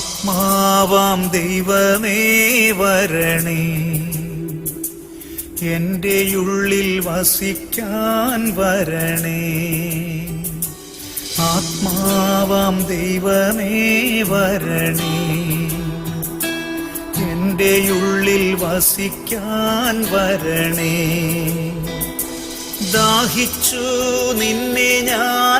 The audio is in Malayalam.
ആത്മാവാം ദൈവമേ വരണേ. എന്റെ ഉള്ളിൽ വസിക്കാൻ വരണേ. ആത്മാവാം ദൈവമേ വരണേ. എന്റെ ഉള്ളിൽ വസിക്കാൻ വരണേ. ദാഹിച്ചു നിന്നെ ഞാൻ